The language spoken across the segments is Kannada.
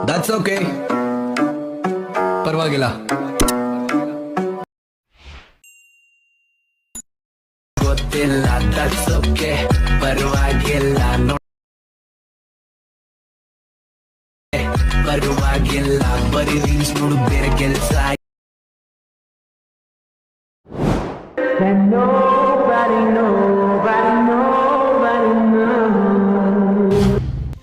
दॅट्स ओके परवा गेला. गोतेला दॅट्स ओके परवा गेला नो परवा गेला बरी रील्स म्हणून बेर गेलचा And nobody knows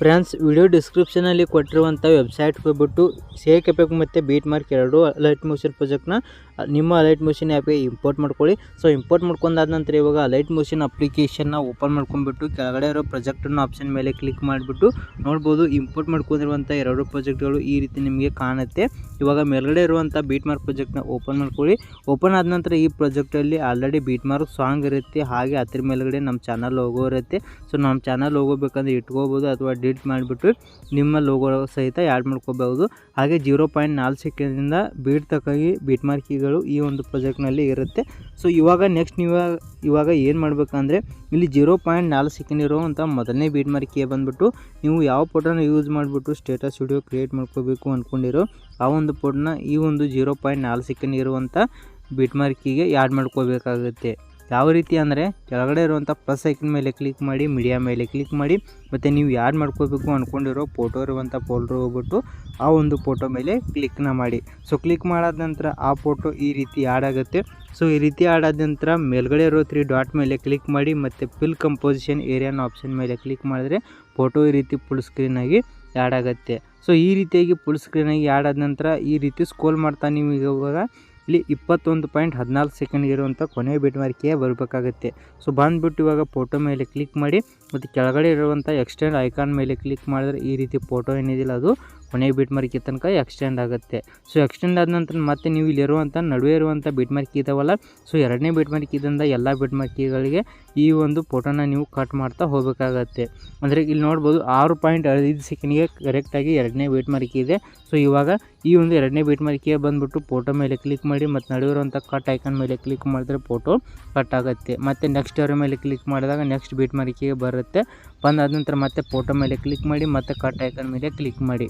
friends, video ಡಿಸ್ಕ್ರಿಪ್ಷನಲ್ಲಿ ಕೊಟ್ಟಿರುವಂಥ ವೆಬ್ಸೈಟ್ ಹೋಗ್ಬಿಟ್ಟು ಸೇಕ್ ಎಫೆಕ್ಟ್ ಮತ್ತು ಬೀಟ್ ಮಾರ್ಕ್ ಎರಡು ಅಲೈಟ್ ಮೋಷನ್ ಪ್ರಾಜೆಕ್ಟ್ನ ನಿಮ್ಮ ಅಲೈಟ್ ಮೋಷನ್ ಆ್ಯಪ್ಗೆ ಇಂಪೋರ್ಟ್ ಮಾಡ್ಕೊಳ್ಳಿ. ಸೊ ಇಂಪೋರ್ಟ್ ಮಾಡ್ಕೊಂಡಾದ ನಂತರ ಇವಾಗ ಅಲೈಟ್ ಮೋಷನ್ ಅಪ್ಲಿಕೇಶನ್ನ ಓಪನ್ ಮಾಡ್ಕೊಂಡ್ಬಿಟ್ಟು ಕೆಳಗಡೆ ಇರೋ ಪ್ರಾಜೆಕ್ಟನ್ನು ಆಪ್ಷನ್ ಮೇಲೆ ಕ್ಲಿಕ್ ಮಾಡಿಬಿಟ್ಟು ನೋಡ್ಬೋದು. ಇಂಪೋರ್ಟ್ ಮಾಡ್ಕೊಂಡಿರುವಂಥ ಎರಡು ಪ್ರಾಜೆಕ್ಟ್ಗಳು ಈ ರೀತಿ ನಿಮಗೆ ಕಾಣುತ್ತೆ. ಇವಾಗ ಮೇಲ್ಗಡೆ ಇರುವಂಥ ಬೀಟ್ ಮಾರ್ಕ್ ಪ್ರಾಜೆಕ್ಟ್ನ ಓಪನ್ ಮಾಡ್ಕೊಳ್ಳಿ. ಓಪನ್ ಆದ ನಂತರ ಈ ಪ್ರಾಜೆಕ್ಟಲ್ಲಿ ಆಲ್ರೆಡಿ ಬೀಟ್ ಮಾರ್ಕ್ ಸಾಂಗ್ ಇರುತ್ತೆ. ಹಾಗೆ ಅದ್ರ ಮೇಲ್ಗಡೆ ನಮ್ಮ ಚಾನಲ್ ಲೋಗೋ ಇರುತ್ತೆ. ಸೊ ನಮ್ಮ ಚಾನಲ್ ಲೋಗೋ ಬೇಕಂದ್ರೆ ಇಟ್ಕೋಬೋದು ಅಥವಾ ಡಿಲೀಟ್ ಮಾಡಿಬಿಟ್ಟು ನಿಮ್ಮ ಲೋಗೋ ಸಹಿತ ಆ್ಯಡ್ ಮಾಡ್ಕೋಬಹುದು. ಹಾಗೆ ಜೀರೋ ಪಾಯಿಂಟ್ ನಾಲ್ಕು ಸೆಕೆಂಡಿಂದ ಬೀಟ್ ತಕ್ಕಾಗಿ ಬೀಟ್ ಮಾರ್ಕಿಗಳು ಈ ಒಂದು ಪ್ರಾಜೆಕ್ಟ್ನಲ್ಲಿ ಇರುತ್ತೆ. ಸೊ ಇವಾಗ ನೆಕ್ಸ್ಟ್ ನೀವು ಇವಾಗ ಏನು ಮಾಡಬೇಕಂದ್ರೆ, ಇಲ್ಲಿ ಜೀರೋ ಪಾಯಿಂಟ್ ನಾಲ್ಕು ಸೆಕೆಂಡ್ ಇರುವಂಥ ಮೊದಲನೇ ಬೀಟ್ ಮಾರ್ಕಿಗೆ ಬಂದುಬಿಟ್ಟು ನೀವು ಯಾವ ಫೋಟೋನ ಯೂಸ್ ಮಾಡಿಬಿಟ್ಟು ಸ್ಟೇಟಸ್ ವಿಡಿಯೋ ಕ್ರಿಯೇಟ್ ಮಾಡ್ಕೋಬೇಕು ಅಂದ್ಕೊಂಡಿರೋ ಆ ಒಂದು ಫೋಟೋನ ಈ ಒಂದು ಜೀರೋ ಪಾಯಿಂಟ್ ನಾಲ್ಕು ಸೆಕೆಂಡ್ ಇರುವಂಥ ಬೀಟ್ ಮಾರ್ಕಿಗೆ ಆ್ಯಡ್ ಮಾಡ್ಕೋಬೇಕಾಗುತ್ತೆ. ಯಾವ ರೀತಿ ಅಂದರೆ ಕೆಳಗಡೆ ಇರುವಂಥ ಪ್ಲಸ್ ಐಕನ್ ಮೇಲೆ ಕ್ಲಿಕ್ ಮಾಡಿ ಮೀಡಿಯಾ ಮೇಲೆ ಕ್ಲಿಕ್ ಮಾಡಿ, ಮತ್ತು ನೀವು ಯಾರು ಮಾಡ್ಕೋಬೇಕು ಅಂದ್ಕೊಂಡಿರೋ ಫೋಟೋ ಇರುವಂಥ ಫೋಲ್ಡ್ರ್ ಹೋಗ್ಬಿಟ್ಟು ಆ ಒಂದು ಫೋಟೋ ಮೇಲೆ ಕ್ಲಿಕ್ನ ಮಾಡಿ. ಸೊ ಕ್ಲಿಕ್ ಮಾಡಾದ ನಂತರ ಆ ಫೋಟೋ ಈ ರೀತಿ ಆ್ಯಡ್ ಆಗುತ್ತೆ. ಸೊ ಈ ರೀತಿ ಆಡಾದ ನಂತರ ಮೇಲ್ಗಡೆ ಇರೋ ತ್ರೀ ಡಾಟ್ ಮೇಲೆ ಕ್ಲಿಕ್ ಮಾಡಿ, ಮತ್ತು ಫಿಲ್ ಕಂಪೋಸಿಷನ್ ಏರಿಯಾನ ಆಪ್ಷನ್ ಮೇಲೆ ಕ್ಲಿಕ್ ಮಾಡಿದ್ರೆ ಫೋಟೋ ಈ ರೀತಿ ಫುಲ್ ಸ್ಕ್ರೀನಾಗಿ ಆ್ಯಡ್ ಆಗುತ್ತೆ. ಸೊ ಈ ರೀತಿಯಾಗಿ ಫುಲ್ ಸ್ಕ್ರೀನಾಗಿ ಆ್ಯಡ್ ಆದ ನಂತರ ಈ ರೀತಿ ಸ್ಕೋಲ್ ಮಾಡ್ತಾ ನೀವು ಇವಾಗ ಇಲ್ಲಿ ಇಪ್ಪತ್ತೊಂದು ಪಾಯಿಂಟ್ ಹದಿನಾಲ್ಕು ಸೆಕೆಂಡ್ ಇರುವಂಥ ಕೊನೆ ಬಿಟ್ ಮಾರ್ಕಿಗೆ ಬರಬೇಕಾಗುತ್ತೆ. ಸೊ ಬಂದುಬಿಟ್ಟು ಇವಾಗ ಫೋಟೋ ಮೇಲೆ ಕ್ಲಿಕ್ ಮಾಡಿ ಮತ್ತು ಕೆಳಗಡೆ ಇರುವಂಥ ಎಕ್ಸ್ಟೆಂಡ್ ಐಕಾನ್ ಮೇಲೆ ಕ್ಲಿಕ್ ಮಾಡಿದ್ರೆ ಈ ರೀತಿ ಫೋಟೋ ಏನಿದಿಲ್ಲ, ಅದು ಕೊನೆಗೆ ಬಿಟ್ ಮಾರ್ಕಿ ತನಕ ಎಕ್ಸ್ಟೆಂಡ್ ಆಗುತ್ತೆ. ಸೊ ಎಕ್ಸ್ಟೆಂಡ್ ಆದ ನಂತರ ಮತ್ತೆ ನೀವು ಇಲ್ಲಿರುವಂಥ ನಡುವೆ ಇರುವಂಥ ಬಿಟ್ ಮಾರ್ಕಿ ಇದಾವಲ್ಲ ಸೊ ಎರಡನೇ ಬಿಟ್ ಮಾರ್ಕಿದಿಂದ ಎಲ್ಲ ಬಿಟ್ ಮಾರ್ಕಿಗಳಿಗೆ ಈ ಒಂದು ಫೋಟೋನ ನೀವು ಕಟ್ ಮಾಡ್ತಾ ಹೋಗಬೇಕಾಗತ್ತೆ. ಅಂದರೆ ಇಲ್ಲಿ ನೋಡ್ಬೋದು ಆರು ಪಾಯಿಂಟ್ ಐದು ಸೆಕೆಂಡ್ಗೆ ಕರೆಕ್ಟಾಗಿ ಎರಡನೇ ಬಿಟ್ ಮಾರ್ಕಿ ಇದೆ. ಸೊ ಇವಾಗ ಈ ಒಂದು ಎರಡನೇ ಬಿಟ್ ಮಾರ್ಕಿಗೆ ಬಂದುಬಿಟ್ಟು ಫೋಟೋ ಮೇಲೆ ಕ್ಲಿಕ್ ಮಾಡಿ ಮತ್ತು ನಡುವೆ ಇರುವಂಥ ಕಟ್ ಐಕನ್ ಮೇಲೆ ಕ್ಲಿಕ್ ಮಾಡಿದ್ರೆ ಫೋಟೋ ಕಟ್ ಆಗುತ್ತೆ. ಮತ್ತು ನೆಕ್ಸ್ಟ್ ಅವರ ಮೇಲೆ ಕ್ಲಿಕ್ ಮಾಡಿದಾಗ ನೆಕ್ಸ್ಟ್ ಬಿಟ್ ಮಾರ್ಕಿಗೆ ಬರುತ್ತೆ. ಬಂದಾದ ನಂತರ ಮತ್ತೆ ಫೋಟೋ ಮೇಲೆ ಕ್ಲಿಕ್ ಮಾಡಿ, ಮತ್ತೆ ಕಟ್ ಐಕನ್ ಮೇಲೆ ಕ್ಲಿಕ್ ಮಾಡಿ.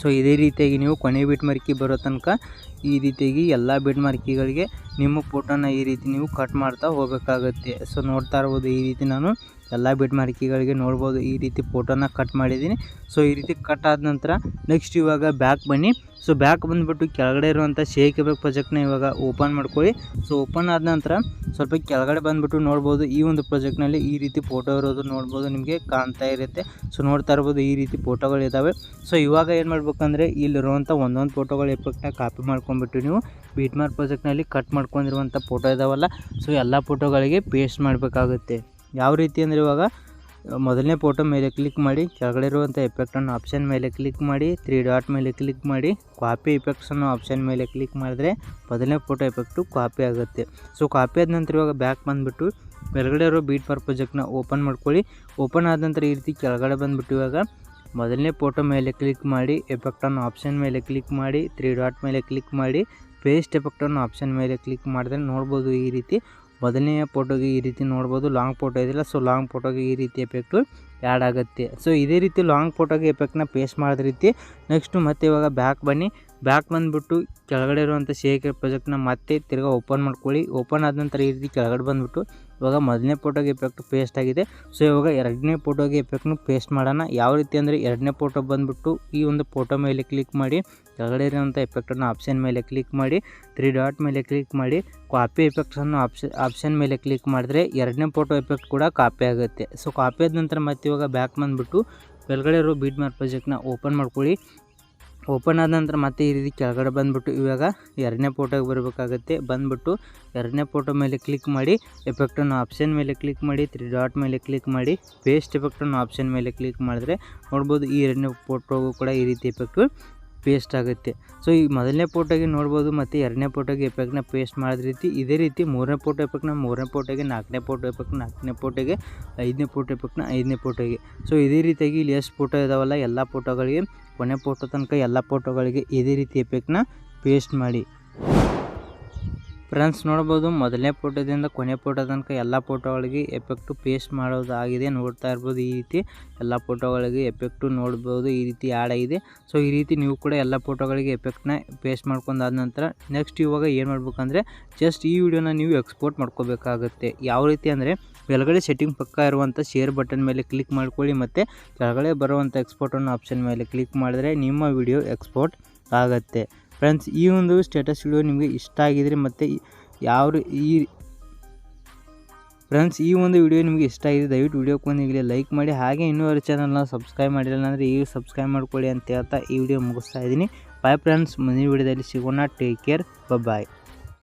ಸೊ ಇದೇ ರೀತಿಯಾಗಿ ನೀವು ಕೊನೆ ಬಿಟ್ ಮಾರ್ಕಿ ಬರೋ ತನಕ ಈ ರೀತಿಯಾಗಿ ಎಲ್ಲ ಬಿಟ್ ಮಾರ್ಕಿಗಳಿಗೆ ನಿಮ್ಮ ಫೋಟೋನ ಈ ರೀತಿ ನೀವು ಕಟ್ ಮಾಡ್ತಾ ಹೋಗಬೇಕಾಗುತ್ತೆ. ಸೊ ನೋಡ್ತಾ ಇರ್ಬೋದು ಈ ರೀತಿ ನಾನು ಎಲ್ಲ ಬಿಟ್ ಮಾರ್ಕಿಗಳಿಗೆ ನೋಡ್ಬೋದು ಈ ರೀತಿ ಫೋಟೋನ ಕಟ್ ಮಾಡಿದ್ದೀನಿ. ಸೊ ಈ ರೀತಿ ಕಟ್ ಆದ ನಂತರ ನೆಕ್ಸ್ಟ್ ಇವಾಗ ಬ್ಯಾಕ್ ಬನ್ನಿ. ಸೊ ಬ್ಯಾಕ್ ಬಂದುಬಿಟ್ಟು ಕೆಳಗಡೆ ಇರುವಂಥ ಶೇಕ್ ಎಫೆಕ್ಟ್ ಪ್ರಾಜೆಕ್ಟ್ನ ಇವಾಗ ಓಪನ್ ಮಾಡ್ಕೊಳ್ಳಿ. ಸೊ ಓಪನ್ ಆದ ನಂತರ ಸ್ವಲ್ಪ ಕೆಳಗಡೆ ಬಂದುಬಿಟ್ಟು ನೋಡ್ಬೋದು. ಈ ಒಂದು ಪ್ರಾಜೆಕ್ಟ್ನಲ್ಲಿ ಈ ರೀತಿ ಫೋಟೋ ಇರೋದು ನೋಡ್ಬೋದು. ನಿಮಗೆ ಕಾಣ್ತಾ ಇರುತ್ತೆ. ಸೊ ನೋಡ್ತಾ ಇರ್ಬೋದು ಈ ರೀತಿ ಫೋಟೋಗಳಿದ್ದಾವೆ ಸೊ ಇವಾಗ ಏನು ಮಾಡ್ಬೇಕಂದ್ರೆ ಇಲ್ಲಿರುವಂಥ ಒಂದೊಂದು ಫೋಟೋಗಳ ಎಫೆಕ್ಟ್ನ ಕಾಪಿ ಮಾಡ್ಕೊಂಡ್ಬಿಟ್ಟು ನೀವು ಬೀಟ್ ಮಾರ್ಕ್ ಪ್ರಾಜೆಕ್ಟ್ನಲ್ಲಿ ಕಟ್ ಮಾಡ್ಕೊಂಡಿರುವಂಥ ಫೋಟೋ ಇದಾವಲ್ಲ. ಸೊ ಎಲ್ಲ ಫೋಟೋಗಳಿಗೆ ಪೇಸ್ಟ್ ಮಾಡಬೇಕಾಗುತ್ತೆ. ಯಾವ ರೀತಿ ಅಂದರೆ ಇವಾಗ ಮೊದಲನೇ ಫೋಟೋ ಮೇಲೆ ಕ್ಲಿಕ್ ಮಾಡಿ, ಕೆಳಗಡೆ ಇರುವಂಥ ಎಫೆಕ್ಟನ್ನು ಆಪ್ಷನ್ ಮೇಲೆ ಕ್ಲಿಕ್ ಮಾಡಿ ತ್ರೀ ಡಾಟ್ ಮೇಲೆ ಕ್ಲಿಕ್ ಮಾಡಿ ಕಾಪಿ ಎಫೆಕ್ಟ್ಸನ್ನು ಆಪ್ಷನ್ ಮೇಲೆ ಕ್ಲಿಕ್ ಮಾಡಿದ್ರೆ ಮೊದಲನೇ ಫೋಟೋ ಎಫೆಕ್ಟು ಕಾಪಿ ಆಗುತ್ತೆ. ಸೊ ಕಾಪಿ ಆದ ನಂತರ ಇವಾಗ ಬ್ಯಾಕ್ ಬಂದುಬಿಟ್ಟು ಕೆಳಗಡೆ ಇರೋ ಬೀಟ್ ಫಾರ್ ಪ್ರಾಜೆಕ್ಟ್ನ ಓಪನ್ ಮಾಡ್ಕೊಳ್ಳಿ. ಓಪನ್ ಆದ ನಂತರ ಈ ರೀತಿ ಕೆಳಗಡೆ ಬಂದುಬಿಟ್ಟು ಇವಾಗ ಮೊದಲನೇ ಫೋಟೋ ಮೇಲೆ ಕ್ಲಿಕ್ ಮಾಡಿ ಎಫೆಕ್ಟನ್ನು ಆಪ್ಷನ್ ಮೇಲೆ ಕ್ಲಿಕ್ ಮಾಡಿ ತ್ರೀ ಡಾಟ್ ಮೇಲೆ ಕ್ಲಿಕ್ ಮಾಡಿ ಪೇಸ್ಟ್ ಎಫೆಕ್ಟನ್ನು ಆಪ್ಷನ್ ಮೇಲೆ ಕ್ಲಿಕ್ ಮಾಡಿದ್ರೆ ನೋಡ್ಬೋದು ಈ ರೀತಿ ಮೊದಲನೆಯ ಫೋಟೋಗೆ ಈ ರೀತಿ ನೋಡ್ಬೋದು ಲಾಂಗ್ ಫೋಟೋ ಇದೆಯಲ್ಲ ಸೊ ಲಾಂಗ್ ಫೋಟೋಗೆ ಈ ರೀತಿ ಎಫೆಕ್ಟು ಆ್ಯಡ್ ಆಗುತ್ತೆ. ಸೊ ಇದೇ ರೀತಿ ಲಾಂಗ್ ಫೋಟೋಗೆ ಎಫೆಕ್ಟ್ನ ಪೇಸ್ಟ್ ಮಾಡಿದ ರೀತಿ ನೆಕ್ಸ್ಟು ಮತ್ತೆ ಇವಾಗ ಬ್ಯಾಕ್ ಬನ್ನಿ. ಬ್ಯಾಕ್ ಬಂದುಬಿಟ್ಟು ಕೆಳಗಡೆ ಇರುವಂಥ ಶೇಕ್ ಪ್ರಾಜೆಕ್ಟ್ನ ಮತ್ತೆ ತಿರ್ಗಿ ಓಪನ್ ಮಾಡ್ಕೊಳ್ಳಿ. ಓಪನ್ ಆದ ನಂತರ ಈ ರೀತಿ ಕೆಳಗಡೆ ಬಂದುಬಿಟ್ಟು ಇವಾಗ ಮೊದಲನೇ ಫೋಟೋಗೆ ಎಫೆಕ್ಟ್ ಪೇಸ್ಟ್ ಆಗಿದೆ. ಸೊ ಇವಾಗ ಎರಡನೇ ಫೋಟೋಗೆ ಎಫೆಕ್ಟ್ನು ಪೇಸ್ಟ್ ಮಾಡೋಣ. ಯಾವ ರೀತಿ ಅಂದರೆ ಎರಡನೇ ಫೋಟೋ ಬಂದುಬಿಟ್ಟು ಈ ಒಂದು ಫೋಟೋ ಮೇಲೆ ಕ್ಲಿಕ್ ಮಾಡಿ, ಕೆಳಗಡೆ ಇರುವಂಥ ಎಫೆಕ್ಟನ್ನು ಆಪ್ಷನ್ ಮೇಲೆ ಕ್ಲಿಕ್ ಮಾಡಿ ತ್ರೀ ಡಾಟ್ ಮೇಲೆ ಕ್ಲಿಕ್ ಮಾಡಿ ಕಾಪಿ ಎಫೆಕ್ಟ್ಸನ್ನು ಆಪ್ಷನ್ ಆಪ್ಷನ್ ಮೇಲೆ ಕ್ಲಿಕ್ ಮಾಡಿದ್ರೆ ಎರಡನೇ ಫೋಟೋ ಎಫೆಕ್ಟ್ ಕೂಡ ಕಾಪಿ ಆಗುತ್ತೆ. ಸೊ ಕಾಪಿ ಆದ ನಂತರ ಮತ್ತೆ ಇವಾಗ ಬ್ಯಾಕ್ ಬಂದುಬಿಟ್ಟು ಕೆಳಗಡೆ ಇರೋ ಬೀಟ್ ಮಾರ್ಕ್ ಪ್ರಾಜೆಕ್ಟ್ನ ಓಪನ್ ಮಾಡ್ಕೊಳ್ಳಿ. ಓಪನ್ ಆದ ನಂತರ ಮತ್ತೆ ಈ ರೀತಿ ಕೆಳಗಡೆ ಬಂದುಬಿಟ್ಟು ಇವಾಗ ಎರಡನೇ ಫೋಟೋಗೆ ಬರಬೇಕಾಗುತ್ತೆ. ಬಂದುಬಿಟ್ಟು ಎರಡನೇ ಫೋಟೋ ಮೇಲೆ ಕ್ಲಿಕ್ ಮಾಡಿ ಎಫೆಕ್ಟ್ ಅನ್ನೋ ಆಪ್ಷನ್ ಮೇಲೆ ಕ್ಲಿಕ್ ಮಾಡಿ ತ್ರೀ ಡಾಟ್ ಮೇಲೆ ಕ್ಲಿಕ್ ಮಾಡಿ ಪೇಸ್ಟ್ ಎಫೆಕ್ಟ್ ಅನ್ನೋ ಆಪ್ಷನ್ ಮೇಲೆ ಕ್ಲಿಕ್ ಮಾಡಿದ್ರೆ ನೋಡ್ಬೋದು ಈ ಎರಡನೇ ಫೋಟೋಗೂ ಕೂಡ ಈ ರೀತಿ ಎಫೆಕ್ಟು ಪೇಸ್ಟ್ ಆಗುತ್ತೆ. ಸೊ ಈ ಮೊದಲನೇ ಫೋಟೋಗೆ ನೋಡ್ಬೋದು ಮತ್ತು ಎರಡನೇ ಫೋಟೋಗೆ ಎಫೆಕ್ಟ್ನ ಪೇಸ್ಟ್ ಮಾಡಿದ ರೀತಿ ಇದೇ ರೀತಿ ಮೂರನೇ ಫೋಟೋ ಎಫೆಕ್ಟ್ನ ಮೂರನೇ ಫೋಟೋಗೆ ನಾಲ್ಕನೇ ಫೋಟೋ ಎಫೆಕ್ಟ್ ನಾಲ್ಕನೇ ಫೋಟೋಗೆ ಐದನೇ ಫೋಟೋ ಎಫೆಕ್ಟ್ನ ಐದನೇ ಫೋಟೋಗೆ ಸೊ ಇದೇ ರೀತಿಯಾಗಿ ಇಲ್ಲಿ ಎಷ್ಟು ಫೋಟೋ ಇದಾವಲ್ಲ, ಎಲ್ಲ ಫೋಟೋಗಳಿಗೆ ಕೊನೆ ಫೋಟೋ ತನಕ ಎಲ್ಲ ಫೋಟೋಗಳಿಗೆ ಇದೇ ರೀತಿ ಎಫೆಕ್ಟ್ನ ಪೇಸ್ಟ್ ಮಾಡಿ. ಫ್ರೆಂಡ್ಸ್ ನೋಡ್ಬೋದು, ಮೊದಲನೇ ಫೋಟೋದಿಂದ ಕೊನೆ ಫೋಟೋ ತನಕ ಎಲ್ಲ ಫೋಟೋಗಳಿಗೆ ಎಫೆಕ್ಟು ಪೇಸ್ಟ್ ಮಾಡೋದಾಗಿದೆ ನೋಡ್ತಾ ಇರ್ಬೋದು ಈ ರೀತಿ. ಎಲ್ಲ ಫೋಟೋಗಳಿಗೆ ಎಫೆಕ್ಟು ನೋಡ್ಬೋದು ಈ ರೀತಿ ಆ್ಯಡ್ ಆಗಿದೆ. ಸೊ ಈ ರೀತಿ ನೀವು ಕೂಡ ಎಲ್ಲ ಫೋಟೋಗಳಿಗೆ ಎಫೆಕ್ಟ್ನ ಪೇಸ್ಟ್ ಮಾಡ್ಕೊಂಡಾದ ನಂತರ ನೆಕ್ಸ್ಟ್ ಇವಾಗ ಏನು ಮಾಡಬೇಕಂದ್ರೆ ಜಸ್ಟ್ ಈ ವಿಡಿಯೋನ ನೀವು ಎಕ್ಸ್ಪೋರ್ಟ್ ಮಾಡ್ಕೋಬೇಕಾಗುತ್ತೆ. ಯಾವ ರೀತಿ ಅಂದರೆ ಕೆಳಗಡೆ ಸೆಟ್ಟಿಂಗ್ ಪಕ್ಕ ಇರುವಂಥ ಶೇರ್ ಬಟನ್ ಮೇಲೆ ಕ್ಲಿಕ್ ಮಾಡ್ಕೊಳ್ಳಿ ಮತ್ತು ಕೆಳಗಡೆ ಬರುವಂಥ ಎಕ್ಸ್ಪೋರ್ಟ್ ಅನ್ನೋ ಆಪ್ಷನ್ ಮೇಲೆ ಕ್ಲಿಕ್ ಮಾಡಿದ್ರೆ ನಿಮ್ಮ ವಿಡಿಯೋ ಎಕ್ಸ್ಪೋರ್ಟ್ ಆಗುತ್ತೆ. ಫ್ರೆಂಡ್ಸ್ ಈ ಒಂದು ಸ್ಟೇಟಸ್ ವಿಡಿಯೋ ನಿಮಗೆ ಇಷ್ಟ ಆಗಿದ್ರೆ ಮತ್ತು ಯಾರು ಈ ಫ್ರೆಂಡ್ಸ್ ಈ ಒಂದು ವಿಡಿಯೋ ನಿಮಗೆ ಇಷ್ಟ ಆಗಿದೆ ದಯವಿಟ್ಟು ವಿಡಿಯೋಕ್ಕೆ ಈಗಲೇ ಲೈಕ್ ಮಾಡಿ. ಹಾಗೆ ಇನ್ನೂ ಅವರ ಚಾನಲ್ನ ಸಬ್ಸ್ಕ್ರೈಬ್ ಮಾಡಿಲ್ಲ ಅಂದರೆ ಈಗ ಸಬ್ಸ್ಕ್ರೈಬ್ ಮಾಡ್ಕೊಳ್ಳಿ ಅಂತ ಹೇಳ್ತಾ ಈ ವಿಡಿಯೋ ಮುಗಿಸ್ತಾ ಇದ್ದೀನಿ. ಬಾಯ್ ಫ್ರೆಂಡ್ಸ್ ಮುಂದಿನ ವಿಡಿಯೋದಲ್ಲಿ ಸಿಗೋಣ. Take care bye